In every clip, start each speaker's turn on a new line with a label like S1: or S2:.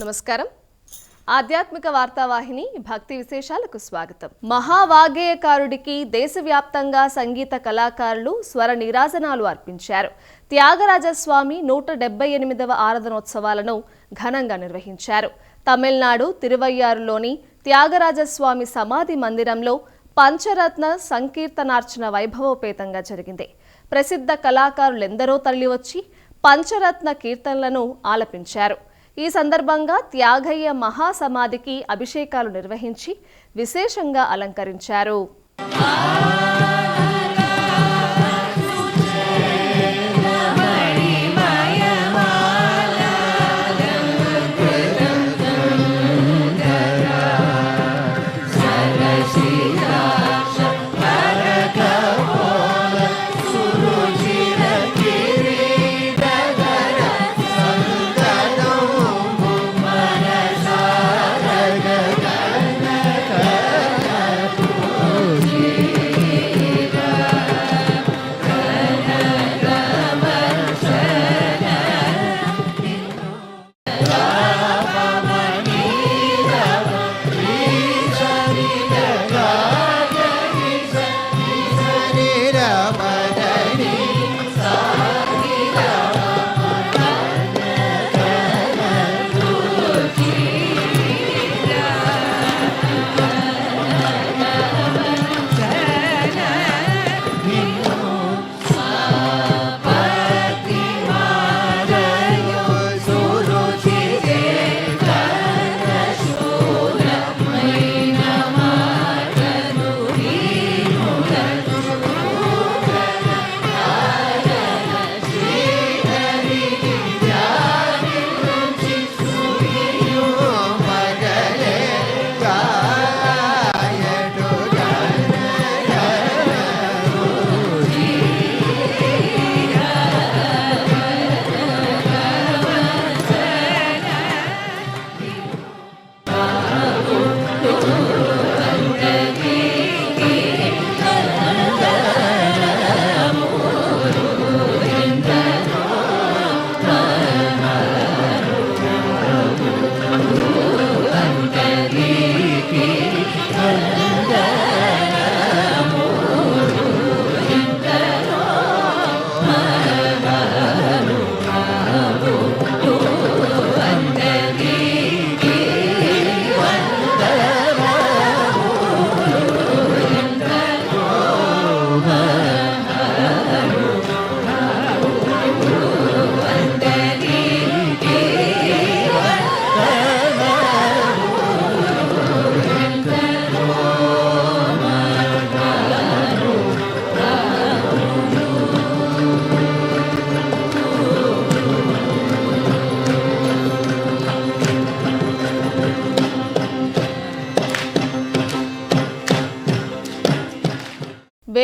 S1: నమస్కారం. ఆధ్యాత్మిక వార్తావాహిని భక్తి విశేషాలకు స్వాగతం. మహావాగ్గేయకారుడికి దేశవ్యాప్తంగా సంగీత కళాకారులు స్వర నిరాజనాలు అర్పించారు. త్యాగరాజస్వామి నూట డెబ్బై ఎనిమిదవ ఆరాధనోత్సవాలను ఘనంగా నిర్వహించారు. తమిళనాడు తిరువయ్యారులోని త్యాగరాజస్వామి సమాధి మందిరంలో పంచరత్న సంకీర్తనార్చన వైభవోపేతంగా జరిగింది. ప్రసిద్ధ కళాకారులెందరో తరలివచ్చి పంచరత్న కీర్తనలను ఆలపించారు. ఈ సందర్భంగా త్యాగయ్య మహాసమాధికి అభిషేకాలు నిర్వహించి విశేషంగా అలంకరించారు.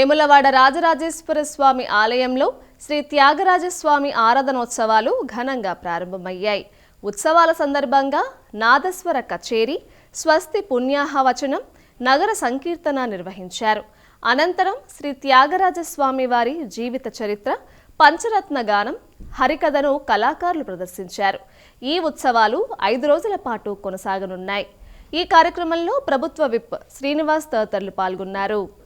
S1: వేములవాడ రాజరాజేశ్వర స్వామి ఆలయంలో శ్రీ త్యాగరాజస్వామి ఆరాధనోత్సవాలు ఘనంగా ప్రారంభమయ్యాయి. ఉత్సవాల సందర్భంగా నాదస్వర కచేరీ స్వస్తి పుణ్యాహవచనం నగర సంకీర్తన నిర్వహించారు. అనంతరం శ్రీ త్యాగరాజస్వామి వారి జీవిత చరిత్ర పంచరత్న గానం హరికథను కళాకారులు ప్రదర్శించారు. ఈ ఉత్సవాలు ఐదు రోజుల పాటు కొనసాగనున్నాయి. ఈ కార్యక్రమంలో ప్రభుత్వ విప్ శ్రీనివాస్ తదితరులు పాల్గొన్నారు.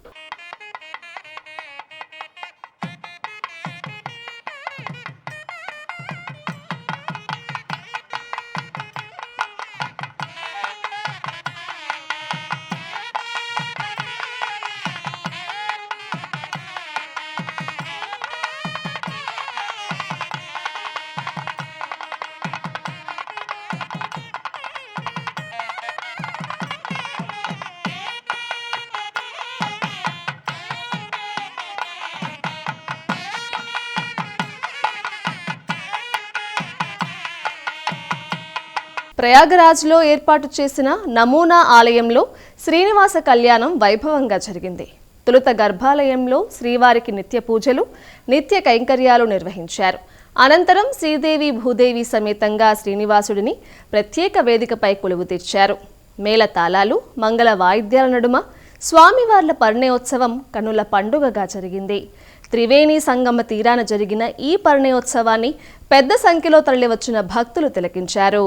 S1: ప్రయాగరాజ్లో ఏర్పాటు చేసిన నమూనా ఆలయంలో శ్రీనివాస కళ్యాణం వైభవంగా జరిగింది. తొలుత గర్భాలయంలో శ్రీవారికి నిత్య పూజలు నిత్య కైంకర్యాలు నిర్వహించారు. అనంతరం శ్రీదేవి భూదేవి సమేతంగా శ్రీనివాసుడిని ప్రత్యేక వేదికపై కొలువు తెచ్చారు. మేళ తాళాలు మంగళ వాయిద్యాల నడుమ స్వామివార్ల పరిణయోత్సవం కనుల పండుగగా జరిగింది. త్రివేణి సంగమ తీరాన జరిగిన ఈ పరిణయోత్సవాన్ని పెద్ద సంఖ్యలో తరలివచ్చిన భక్తులు తిలకించారు.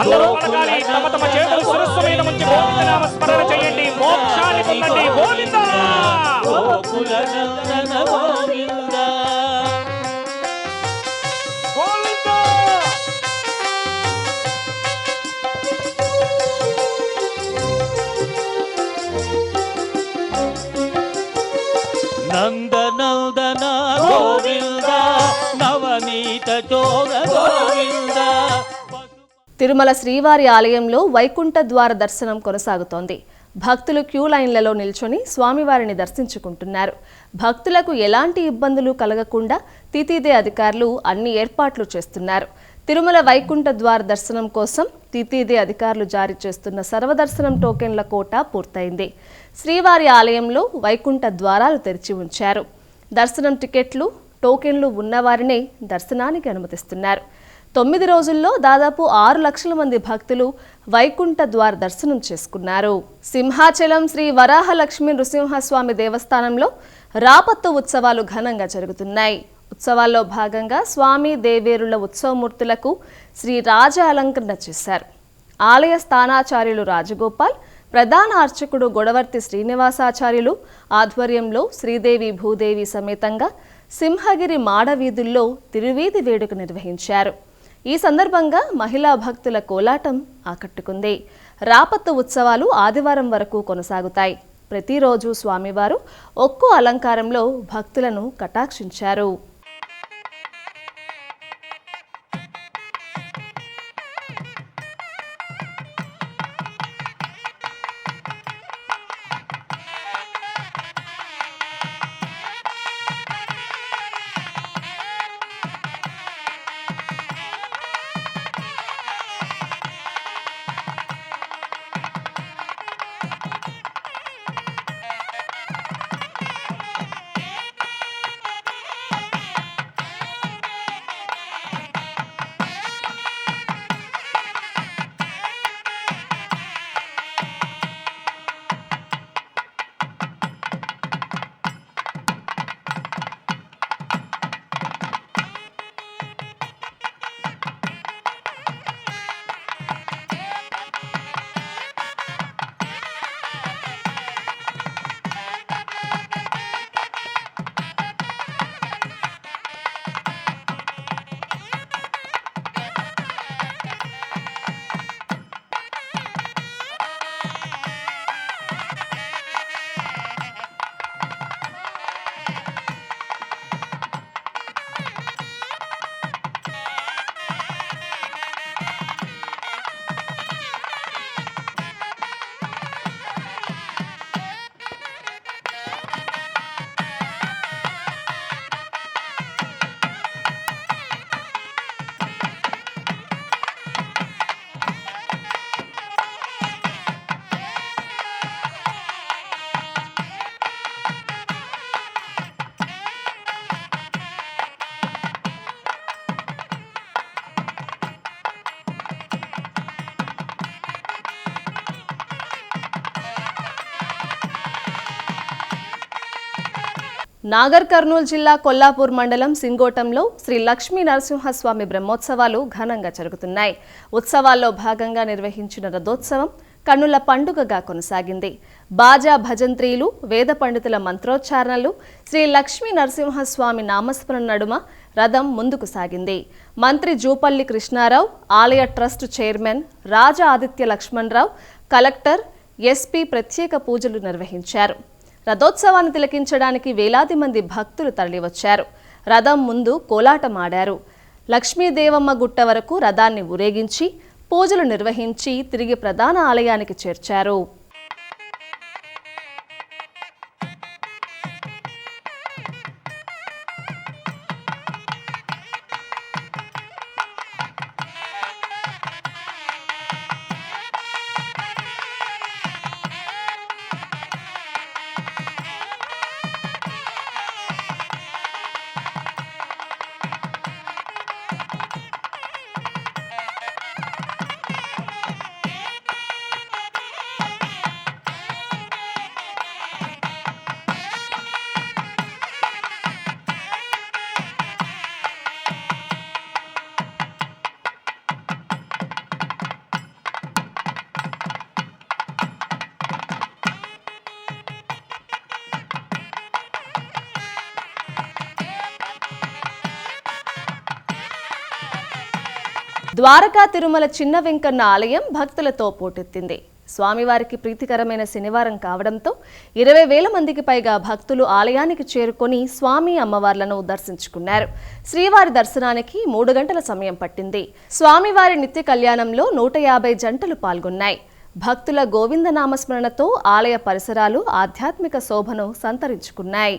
S2: అందరూ పలకాలి. తమ తమ చేతులు శిరస్సు మీద ఉంచి గోవిందనామ స్మరణ చేయండి. మోక్షాన్ని పొందండి. గోవింద!
S3: గోకుల నందన గోవింద
S2: గోవింద
S1: తిరుమల శ్రీవారి ఆలయంలో వైకుంఠ ద్వార దర్శనం కొనసాగుతోంది. భక్తులు క్యూ లైన్లలో నిల్చొని స్వామివారిని దర్శించుకుంటున్నారు. భక్తులకు ఎలాంటి ఇబ్బందులు కలగకుండా తితీదే అధికారులు అన్ని ఏర్పాట్లు చేస్తున్నారు. తిరుమల వైకుంఠ ద్వార దర్శనం కోసం తితీదే అధికారులు జారీ చేస్తున్న సర్వదర్శనం టోకెన్ల కోట పూర్తయింది. శ్రీవారి ఆలయంలో వైకుంఠ ద్వారాలు తెరిచి ఉంచారు. దర్శనం టికెట్లు టోకెన్లు ఉన్నవారినే దర్శనానికి అనుమతిస్తున్నారు. తొమ్మిది రోజుల్లో దాదాపు ఆరు లక్షల మంది భక్తులు వైకుంఠ ద్వార దర్శనం చేసుకున్నారు. సింహాచలం శ్రీ వరాహలక్ష్మి నృసింహస్వామి దేవస్థానంలో రాపత్తు ఉత్సవాలు ఘనంగా జరుగుతున్నాయి. ఉత్సవాల్లో భాగంగా స్వామి దేవేరుల ఉత్సవమూర్తులకు శ్రీ రాజ అలంకరణ చేశారు. ఆలయ స్థానాచార్యులు రాజగోపాల్ ప్రధాన అర్చకుడు గొడవర్తి శ్రీనివాసాచార్యులు ఆధ్వర్యంలో శ్రీదేవి భూదేవి సమేతంగా సింహగిరి మాడవీధుల్లో తిరువీధి వేడుక నిర్వహించారు. ఈ సందర్భంగా మహిళా భక్తుల కోలాటం ఆకట్టుకుంది. రాపత్తు ఉత్సవాలు ఆదివారం వరకు కొనసాగుతాయి. ప్రతిరోజు స్వామివారు ఒక్కో అలంకారంలో భక్తులను కటాక్షించారు. నాగర్ కర్నూలు జిల్లా కొల్లాపూర్ మండలం సింగోటంలో శ్రీ లక్ష్మీ నరసింహస్వామి బ్రహ్మోత్సవాలు ఘనంగా జరుగుతున్నాయి. ఉత్సవాల్లో భాగంగా నిర్వహించిన రథోత్సవం కన్నుల పండుగగా కొనసాగింది. బాజా భజంత్రీలు వేద పండితుల మంత్రోచ్చారణలు శ్రీ లక్ష్మీ నరసింహస్వామి నామస్మరణ నడుమ రథం ముందుకు సాగింది. మంత్రి జూపల్లి కృష్ణారావు ఆలయ trust chairman Raja Aditya Lakshmana Rao collector SP ప్రత్యేక పూజలు నిర్వహించారు. రథోత్సవాన్ని తిలకించడానికి వేలాది మంది భక్తులు తరలివచ్చారు. రథం ముందు కోలాటమాడారు. లక్ష్మీదేవమ్మ గుట్ట వరకు రథాన్ని ఊరేగించి పూజలు నిర్వహించి తిరిగి ప్రధాన ఆలయానికి చేర్చారు. ద్వారకా తిరుమల చిన్న వెంకన్న ఆలయం భక్తులతో పోటెత్తింది. స్వామివారికి ప్రీతికరమైన శనివారం కావడంతో ఇరవై వేల మందికి పైగా భక్తులు ఆలయానికి చేరుకొని స్వామి అమ్మవార్లను దర్శించుకున్నారు. శ్రీవారి దర్శనానికి మూడు గంటల సమయం పట్టింది. స్వామివారి నిత్య కళ్యాణంలో నూట యాభై జంటలు పాల్గొన్నాయి. భక్తుల గోవింద నామస్మరణతో ఆలయ పరిసరాలు ఆధ్యాత్మిక శోభను సంతరించుకున్నాయి.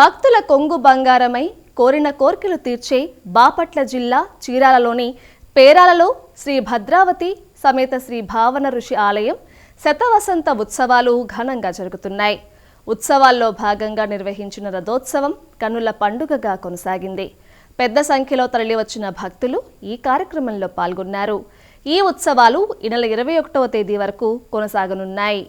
S1: భక్తుల కొంగు బంగారమై కోరిన కోర్కెలు తీర్చే బాపట్ల జిల్లా చీరాలలోని పేరాలలో శ్రీ భద్రావతి సమేత శ్రీ భావన ఋషి ఆలయం శతవసంత ఉత్సవాలు ఘనంగా జరుగుతున్నాయి. ఉత్సవాల్లో భాగంగా నిర్వహించిన రథోత్సవం కన్నుల పండుగగా కొనసాగింది. పెద్ద సంఖ్యలో తరలివచ్చిన భక్తులు ఈ కార్యక్రమంలో పాల్గొన్నారు. ఈ ఉత్సవాలు ఈ నెల ఇరవై ఒకటవ తేదీ వరకు కొనసాగనున్నాయి.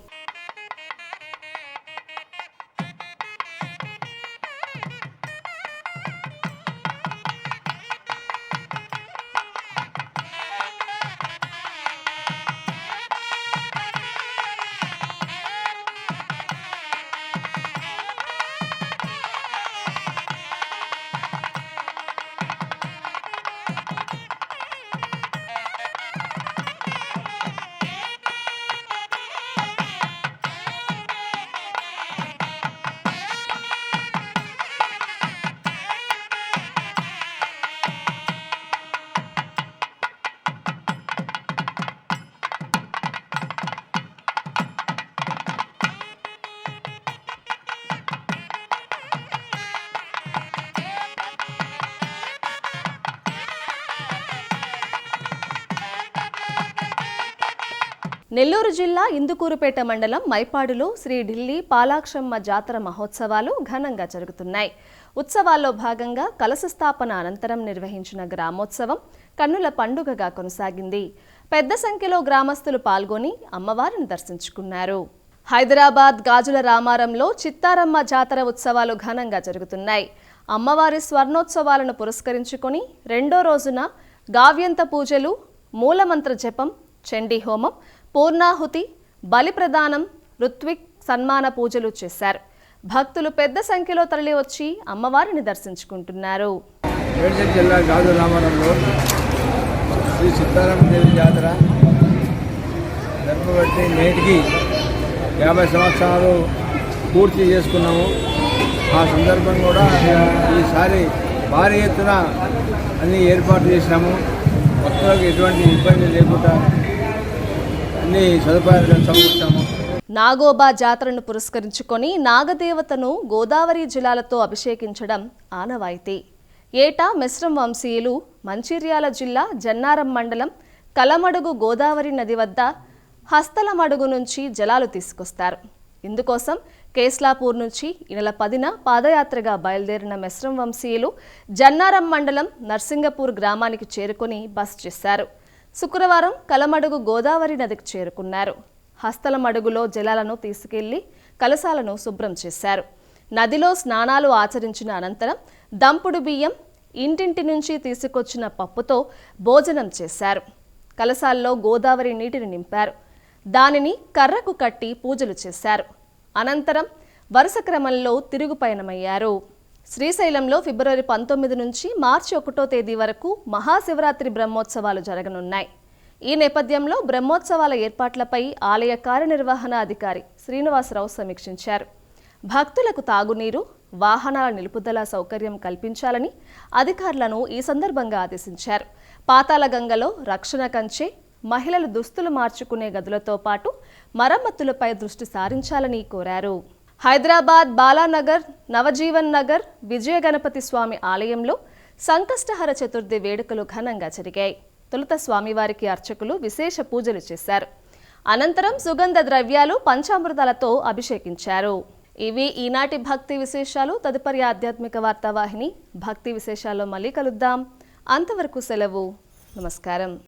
S1: నెల్లూరు జిల్లా ఇందుకూరుపేట మండలం మైపాడులో శ్రీ ఢిల్లీ పాలాక్షమ్మ జాతర మహోత్సవాలు ఘనంగా జరుగుతున్నాయి. ఉత్సవాల్లో భాగంగా కలశ స్థాపన అనంతరం నిర్వహించిన గ్రామోత్సవం కన్నుల పండుగగా కొనసాగింది. పెద్ద సంఖ్యలో గ్రామస్తులు పాల్గొని అమ్మవారిని దర్శించుకున్నారు. హైదరాబాద్ గాజుల రామారంలో చిత్తారమ్మ జాతర ఉత్సవాలు ఘనంగా జరుగుతున్నాయి. అమ్మవారి స్వర్ణోత్సవాలను పురస్కరించుకొని రెండో రోజున గావ్యంత పూజలు మూలమంత్ర జపం చండీ హోమం పూర్ణాహుతి బలి ప్రదానం ఋత్విక్ సన్మాన పూజలు చేశారు. భక్తులు పెద్ద సంఖ్యలో తరలివచ్చి అమ్మవారిని దర్శించుకుంటున్నారు.
S4: మేడ్చల్ జిల్లా గాజు రామారంలో శ్రీ సీతారామదేవి జాతర జరపబట్టి నేటికి యాభై సంవత్సరాలు పూర్తి చేసుకున్నాము. ఆ సందర్భం కూడా ఈసారి భారీ ఎత్తున అన్ని ఏర్పాటు చేసినాము భక్తులకు ఎటువంటి ఇబ్బంది లేకుండా అన్ని సదుపాయాలు సమకూర్చాము.
S1: నాగోబా జాతరను పురస్కరించుకొని నాగదేవతను గోదావరి జిల్లాలతో అభిషేకించడం ఆనవాయితీ. ఏటా మిశ్రం వంశీయులు మంచిర్యాల జిల్లా జన్నారం మండలం కలమడుగు గోదావరి నది వద్ద హస్తలమడుగు నుంచి జలాలు తీసుకొస్తారు. ఇందుకోసం కేస్లాపూర్ నుంచి ఈ నెల పదిన పాదయాత్రగా బయలుదేరిన మెస్రం వంశీయులు జన్నారం మండలం నర్సింగపూర్ గ్రామానికి చేరుకొని బస్ చేశారు. శుక్రవారం కలమడుగు గోదావరి నదికి చేరుకున్నారు. హస్తలమడుగులో జలాలను తీసుకెళ్ళి కలశాలను శుభ్రం చేశారు. నదిలో స్నానాలు ఆచరించిన అనంతరం దంపుడు బియ్యం ఇంటింటి నుంచి తీసుకొచ్చిన పప్పుతో భోజనం చేశారు. కలశాల్లో గోదావరి నీటిని నింపారు. దానిని కర్రకు కట్టి పూజలు చేశారు. అనంతరం వరుస క్రమంలో తిరుగు పయనమయ్యారు. శ్రీశైలంలో ఫిబ్రవరి పంతొమ్మిది నుంచి మార్చి ఒకటో తేదీ వరకు మహాశివరాత్రి బ్రహ్మోత్సవాలు జరగనున్నాయి. ఈ నేపథ్యంలో బ్రహ్మోత్సవాల ఏర్పాట్లపై ఆలయ కార్యనిర్వహణ అధికారి శ్రీనివాసరావు సమీక్షించారు. భక్తులకు తాగునీరు వాహనాల నిలుపుదల సౌకర్యం కల్పించాలని అధికారులను ఈ సందర్భంగా ఆదేశించారు. పాతాళగంగలో రక్షణ కంచె మహిళలు దుస్తులు మార్చుకునే గదులతో పాటు మరమ్మతులపై దృష్టి సారించాలని కోరారు. హైదరాబాద్ బాలానగర్ నవజీవన్ నగర్ విజయ గణపతి స్వామి ఆలయంలో సంకష్టహర చతుర్థి వేడుకలు ఘనంగా జరిగాయి. తొలుత స్వామివారికి అర్చకులు విశేష పూజలు చేశారు. అనంతరం సుగంధ ద్రవ్యాలు పంచామృతాలతో అభిషేకించారు. ఇవి ఈనాటి భక్తి విశేషాలు. తదుపరి ఆధ్యాత్మిక వార్తావాహిని భక్తి విశేషాల్లో మళ్ళీ కలుద్దాం. అంతవరకు సెలవు. నమస్కారం.